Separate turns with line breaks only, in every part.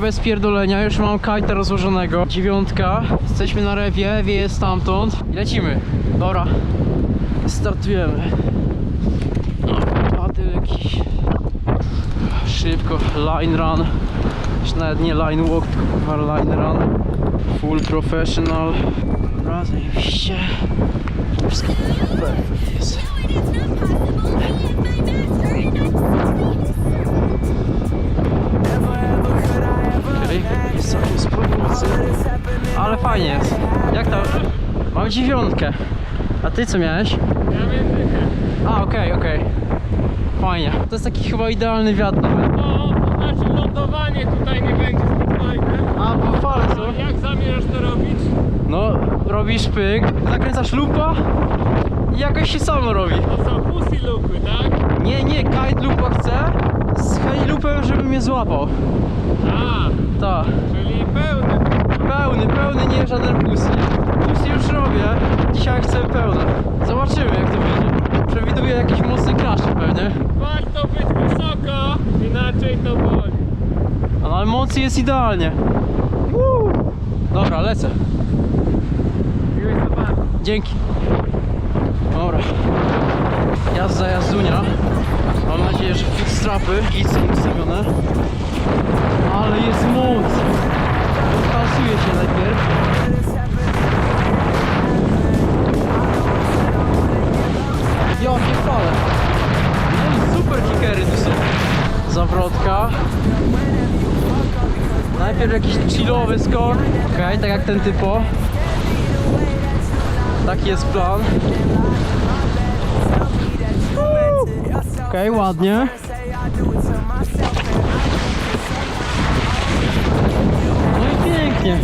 bez pierdolenia, już mam kajta rozłożonego. Dziewiątka. Jesteśmy na rewie, wieje stamtąd. I lecimy. Dobra. Startujemy. Padyl jakiś. Szybko, line run. Już nawet nie line walk, tylko line run. Full professional. Dobra, zajebiście. Wszystko perfekt jest. Fajnie jest. Jak to? Mam dziewiątkę. A ty co miałeś? A, okej, okej. Fajnie. To jest taki chyba idealny wiatr nawet.
No, to znaczy lądowanie tutaj nie będzie zbyt fajne.
A, bo fale są.
A jak zamierzasz to robić?
No, robisz pyk, zakręcasz lupa i jakoś się samo robi.
To są pussy lupy, tak?
Nie, nie, kite lupa chce z heli lupem, żeby mnie złapał.
A,
Tak.
czyli pełny.
Pełny, pełny, nie żaden pussy. Pussy już robię, dzisiaj chcę pełne. Zobaczymy jak to będzie. Przewiduję jakiś mocny crash pewnie.
Warto być wysoko, inaczej to boli.
No, ale mocy jest idealnie. Woo! Dobra, lecę. Dzięki. Dobra. Jazda jazdunia. Mam nadzieję, że fit strapy i są ustawione. Ale jest moc. Odpasuje się najpierw. Jakie fale. No i super kickery tu są. Zawrotka. Najpierw jakiś chillowy skok. Okej, tak jak ten typo. Taki jest plan. Okej, ładnie. Pięknie.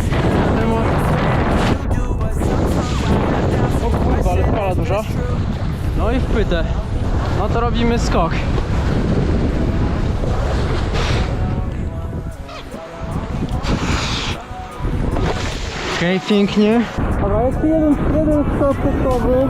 O kurwa, ale fala duża. No i wpytę. No to robimy skok. Okej, pięknie. Dobra, tu jeden, jeden skok kokowy.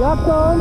Jak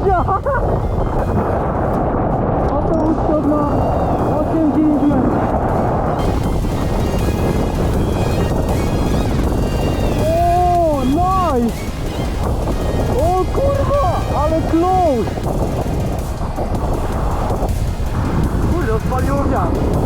Gościa! Autobus to ma 8-9 metrów. O, nice! O kurwa, ale close! Kurde, odpaliło wiatr.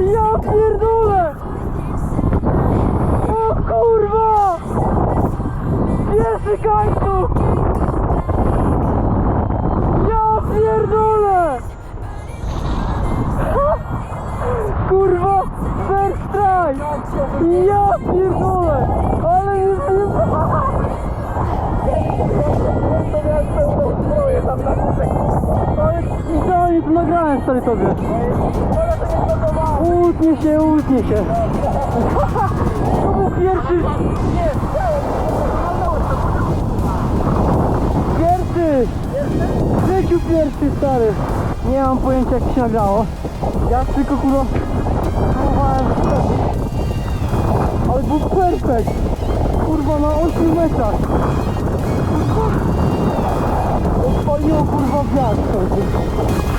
Ja pierdolę! O kurwa! Pierwszy kańcu! Ja pierdolę! Kurwa! First try! Ja pierdolę! Ale nie Ale idealnie to nagrałem stary tobie. Utnie się, utnie się. To był pierwszy... Pierwszy! W życiu pierwszy stary. Nie mam pojęcia jak się nagrało. Ja tylko kurwa próbowałem Ale był perfekt. Kurwa na 8 metrach. Kurwa. Odpaliło kurwa wiatr.